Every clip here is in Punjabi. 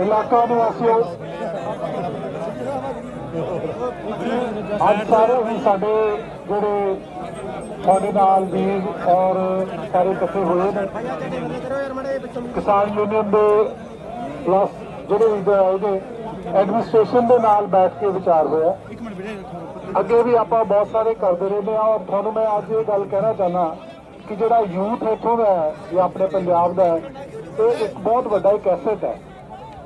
ਇਲਾਕਾ ਨਿਵਾਸੀਓ, ਅੱਜ ਸਾਰੇ ਹੀ ਸਾਡੇ ਜਿਹੜੇ ਸਾਡੇ ਨਾਲ ਵੀਰ ਔਰ ਸਾਰੇ ਇਕੱਠੇ ਹੋਏ ਨੇ। ਕਿਸਾਨ ਯੂਨੀਅਨ ਦੇ ਪਲੱਸ ਜਿਹੜੇ ਵੀ ਇਹਦੇ ਐਡਮਿਨਿਸਟ੍ਰੇਸ਼ਨ ਦੇ ਨਾਲ ਬੈਠ ਕੇ ਵਿਚਾਰ ਹੋਇਆ। ਅੱਗੇ ਵੀ ਆਪਾਂ ਬਹੁਤ ਸਾਰੇ ਕਰਦੇ ਰਹਿੰਦੇ ਆ ਔਰ ਤੁਹਾਨੂੰ ਮੈਂ ਅੱਜ ਇਹ ਗੱਲ ਕਹਿਣਾ ਚਾਹਨਾ ਕਿ ਜਿਹੜਾ ਯੂਥ ਇੱਥੋਂ ਦਾ ਹੈ ਜਾਂ ਆਪਣੇ ਪੰਜਾਬ ਦਾ ਹੈ, ਇਹ ਇੱਕ ਬਹੁਤ ਵੱਡਾ ਇੱਕ ਐਸੈਟ ਹੈ।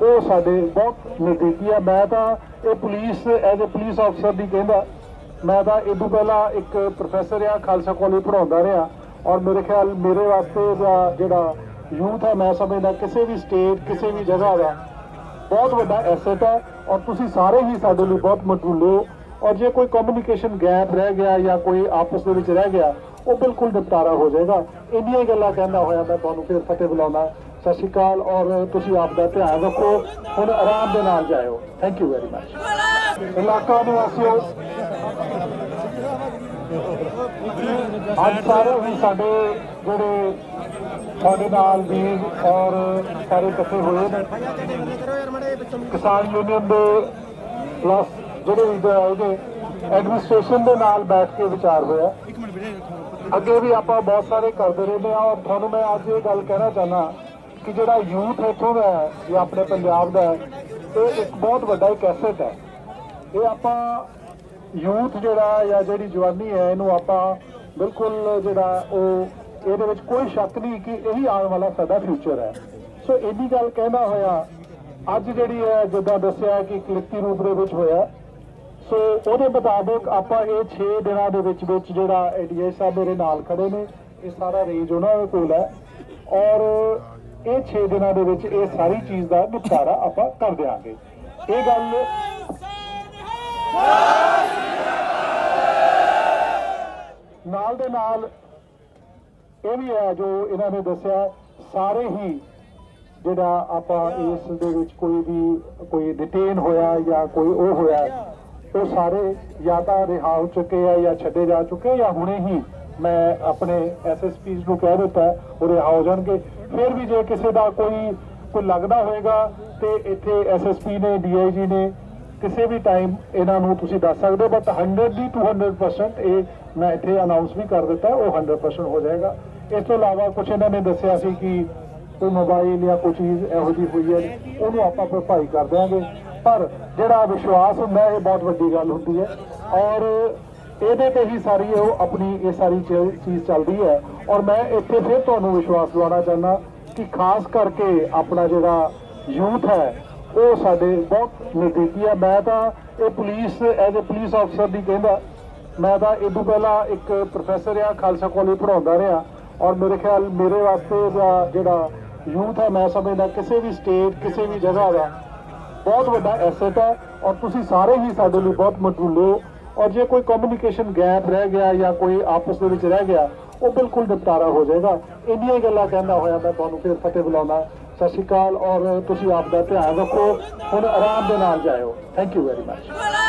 ਉਹ ਸਾਡੇ ਬਹੁਤ ਨਜ਼ਦੀਕੀ ਆ। ਮੈਂ ਤਾਂ ਇਹ ਪੁਲਿਸ ਐਜ਼ ਅ ਪੁਲਿਸ ਅਫਸਰ ਦੀ ਕਹਿੰਦਾ, ਮੈਂ ਤਾਂ ਇਹ ਤੋਂ ਪਹਿਲਾਂ ਇੱਕ ਪ੍ਰੋਫੈਸਰ ਆ, ਖਾਲਸਾ ਕਾਲਜ ਪੜਾਉਂਦਾ ਰਿਹਾ ਔਰ ਮੇਰੇ ਖਿਆਲ ਮੇਰੇ ਵਾਸਤੇ ਦਾ ਜਿਹੜਾ ਯੂਥ ਹੈ ਮੈਂ ਸਮਝਦਾ ਕਿਸੇ ਵੀ ਸਟੇਟ ਕਿਸੇ ਵੀ ਜਗ੍ਹਾ ਦਾ ਬਹੁਤ ਵੱਡਾ ਐਸੈਟ ਹੈ ਔਰ ਤੁਸੀਂ ਸਾਰੇ ਹੀ ਸਾਡੇ ਲਈ ਬਹੁਤ ਮਟਰੂਲੇ ਹੋ ਔਰ ਜੇ ਕੋਈ ਕਮਿਊਨੀਕੇਸ਼ਨ ਗੈਪ ਰਹਿ ਗਿਆ ਜਾਂ ਕੋਈ ਆਪਸ ਦੇ ਵਿੱਚ ਰਹਿ ਗਿਆ, ਉਹ ਬਿਲਕੁਲ ਨਿਪਟਾਰਾ ਹੋ ਜਾਏਗਾ। ਇੰਨੀਆਂ ਹੀ ਗੱਲਾਂ ਕਹਿੰਦਾ ਹੋਇਆ ਮੈਂ ਤੁਹਾਨੂੰ, ਫਿਰ ਫਤਿਹ ਬੁਲਾਉਣਾ ਸਤਿ ਸ਼੍ਰੀ ਅਕਾਲ ਔਰ ਤੁਸੀਂ ਆਪ ਦਾ ਧਿਆਨ ਰੱਖੋ। ਹੁਣ ਆਰਾਮ ਦੇ ਨਾਲ ਜਾਇਓ। ਥੈਂਕ ਯੂ ਵੈਰੀ ਮਚ ਇਲਾਕਾ ਨਿਵਾਸੀਓ, ਅੱਜ ਸਾਰੇ ਹੀ ਸਾਡੇ ਜਿਹੜੇ ਸਾਡੇ ਨਾਲ ਵੀ ਔਰ ਸਾਰੇ ਇਕੱਠੇ ਹੋਏ ਨੇ। ਕਿਸਾਨ ਯੂਨੀਅਨ ਦੇ ਪਲੱਸ ਜਿਹੜੇ ਵੀ ਇਹਦੇ ਐਡਮਿਨਿਸਟ੍ਰੇਸ਼ਨ ਦੇ ਨਾਲ ਬੈਠ ਕੇ ਵਿਚਾਰ ਹੋਇਆ। ਅੱਗੇ ਵੀ ਆਪਾਂ ਬਹੁਤ ਸਾਰੇ ਕਰਦੇ ਰਹਿੰਦੇ ਆ ਔਰ ਤੁਹਾਨੂੰ ਮੈਂ ਅੱਜ ਇਹ ਗੱਲ ਕਹਿਣਾ ਚਾਹਨਾ ਕਿ ਜਿਹੜਾ ਯੂਥ ਇੱਥੋਂ ਦਾ ਜਾਂ ਆਪਣੇ ਪੰਜਾਬ ਦਾ ਇਹ ਇੱਕ ਬਹੁਤ ਵੱਡਾ ਇੱਕ ਐਸੈਟ ਹੈ। ਇਹ ਆਪਾਂ ਯੂਥ ਜਿਹੜਾ ਜਾਂ ਜਿਹੜੀ ਜਵਾਨੀ ਹੈ, ਇਹਨੂੰ ਆਪਾਂ ਬਿਲਕੁਲ ਜਿਹੜਾ ਉਹ ਇਹਦੇ ਵਿੱਚ ਕੋਈ ਸ਼ੱਕ ਨਹੀਂ ਕਿ ਇਹੀ ਆਉਣ ਵਾਲਾ ਸਾਡਾ ਫਿਊਚਰ ਹੈ। ਸੋ ਇੰਨੀ ਗੱਲ ਕਹਿੰਦਾ ਹੋਇਆ, ਅੱਜ ਜਿਹੜੀ ਹੈ, ਜਿੱਦਾਂ ਦੱਸਿਆ ਕਿ ਲਿਖਤੀ ਰੂਪ ਦੇ ਵਿੱਚ ਹੋਇਆ। ਸੋ ਉਹਦੇ ਮੁਤਾਬਕ ਆਪਾਂ ਇਹ 6 ਦਿਨਾਂ ਦੇ ਵਿੱਚ ਵਿੱਚ ਜਿਹੜਾ ਐਡੀਆਈ ਸਾਹਿਬ ਮੇਰੇ ਨਾਲ ਖੜੇ ਨੇ, ਇਹ ਸਾਰਾ ਰੇਂਜ ਉਹਨਾਂ ਦੇ ਕੋਲ ਹੈ। ਔਰ ਇਹ 6 ਦਿਨਾਂ ਦੇ ਵਿੱਚ ਇਹ ਸਾਰੀ ਚੀਜ਼ ਦਾ ਨਿਪਟਾਰਾ ਆਪਾਂ ਕਰ ਦਿਆਂਗੇ। ਇਹ ਗੱਲ ਨਾਲ ਦੇ ਨਾਲ ਇਹ ਵੀ ਹੈ ਜੋ ਇਹਨਾਂ ਨੇ ਦੱਸਿਆ, ਸਾਰੇ ਹੀ ਜਿਹੜਾ ਆਪਾਂ ਇਸ ਦੇ ਵਿੱਚ ਕੋਈ ਵੀ ਕੋਈ ਡਿਟੇਨ ਹੋਇਆ ਜਾਂ ਕੋਈ ਉਹ ਹੋਇਆ, ਉਹ ਸਾਰੇ ਜਾਂ ਤਾਂ ਰਿਹਾ ਹੋ ਚੁੱਕੇ ਆ ਜਾਂ ਛੱਡੇ ਜਾ ਚੁੱਕੇ ਜਾਂ ਹੁਣੇ ਹੀ ਮੈਂ ਆਪਣੇ ਐਸਐਸਪੀਸ ਨੂੰ ਕਹਿ ਦਿੱਤਾ ਉਹ ਰਿਹਾ ਹੋ ਜਾਣਗੇ। ਫਿਰ ਵੀ ਜੇ ਕਿਸੇ ਦਾ ਕੋਈ ਕੋਈ ਲੱਗਦਾ ਹੋਏਗਾ ਤੇ ਇੱਥੇ ਐਸਐਸਪੀ ਨੇ ਡੀਆਈਜੀ ਨੇ ਕਿਸੇ ਵੀ ਟਾਈਮ ਇਹਨਾਂ ਨੂੰ ਤੁਸੀਂ ਦੱਸ ਸਕਦੇ ਹੋ ਬਟ 100 ਦੀ 200% ਇਹ ਮੈਂ ਇੱਥੇ ਅਨਾਉਂਸ ਵੀ ਕਰ ਦਿੱਤਾ, ਉਹ 100% ਹੋ ਜਾਏਗਾ। ਇਸ ਤੋਂ ਇਲਾਵਾ ਕੁਝ ਇਹਨਾਂ ਨੇ ਦੱਸਿਆ ਸੀ ਕਿ ਕੋਈ ਮੋਬਾਈਲ ਜਾਂ ਕੋਈ ਚੀਜ਼ ਇਹੋ ਜਿਹੀ ਹੋਈ ਹੈ, ਉਹਨੂੰ ਆਪਾਂ ਭਰਪਾਈ ਕਰ ਦਿਆਂਗੇ। ਪਰ ਜਿਹੜਾ ਵਿਸ਼ਵਾਸ ਹੁੰਦਾ, ਇਹ ਬਹੁਤ ਵੱਡੀ ਗੱਲ ਹੁੰਦੀ ਹੈ। ਔਰ ਇਹਦੇ ਤੇ ਹੀ ਸਾਰੀ ਉਹ ਆਪਣੀ ਇਹ ਸਾਰੀ ਚੀਜ਼ ਚੱਲਦੀ ਹੈ। ਔਰ ਮੈਂ ਇੱਥੇ ਫਿਰ ਤੁਹਾਨੂੰ ਵਿਸ਼ਵਾਸ ਦਿਵਾਉਣਾ ਚਾਹੁੰਦਾ ਕਿ ਖਾਸ ਕਰਕੇ ਆਪਣਾ ਜਿਹੜਾ ਯੂਥ ਹੈ, ਉਹ ਸਾਡੇ ਬਹੁਤ ਨਜ਼ਦੀਕੀ ਹੈ ਮੈਂ ਤਾਂ ਇਹ ਪੁਲਿਸ ਐਜ਼ ਅ ਪੁਲਿਸ ਅਫਸਰ ਦੀ ਕਹਿੰਦਾ। ਮੈਂ ਤਾਂ ਇਹ ਤੋਂ ਪਹਿਲਾਂ ਇੱਕ ਪ੍ਰੋਫੈਸਰ ਆ ਖਾਲਸਾ ਕਾਲਜ ਪੜਾਉਂਦਾ ਰਿਹਾ। ਔਰ ਮੇਰੇ ਖਿਆਲ ਮੇਰੇ ਵਾਸਤੇ ਦਾ ਜਿਹੜਾ ਯੂਥ ਹੈ ਮੈਂ ਸਮਝਦਾ ਕਿਸੇ ਵੀ ਸਟੇਟ ਕਿਸੇ ਵੀ ਜਗ੍ਹਾ ਦਾ ਬਹੁਤ ਵੱਡਾ ਐਸੈਟ ਹੈ। ਔਰ ਤੁਸੀਂ ਸਾਰੇ ਹੀ ਸਾਡੇ ਲਈ ਬਹੁਤ ਮਟਰੂਲੇ ਹੋ। ਔਰ ਜੇ ਕੋਈ ਕਮਿਊਨੀਕੇਸ਼ਨ ਗੈਪ ਰਹਿ ਗਿਆ ਜਾਂ ਕੋਈ ਆਪਸ ਦੇ ਵਿੱਚ ਰਹਿ ਗਿਆ, ਉਹ ਬਿਲਕੁਲ ਨਿਪਟਾਰਾ ਹੋ ਜਾਏਗਾ। ਇੰਨੀਆਂ ਹੀ ਗੱਲਾਂ ਕਹਿੰਦਾ ਹੋਇਆ ਮੈਂ ਤੁਹਾਨੂੰ ਫਿਰ ਫਤਿਹ ਬੁਲਾਉਣਾ ਸਤਿ ਸ਼੍ਰੀ ਅਕਾਲ ਔਰ ਤੁਸੀਂ ਆਪ ਦਾ ਧਿਆਨ ਰੱਖੋ। ਹੁਣ ਆਰਾਮ ਦੇ ਨਾਲ ਜਾਇਓ। Thank you very much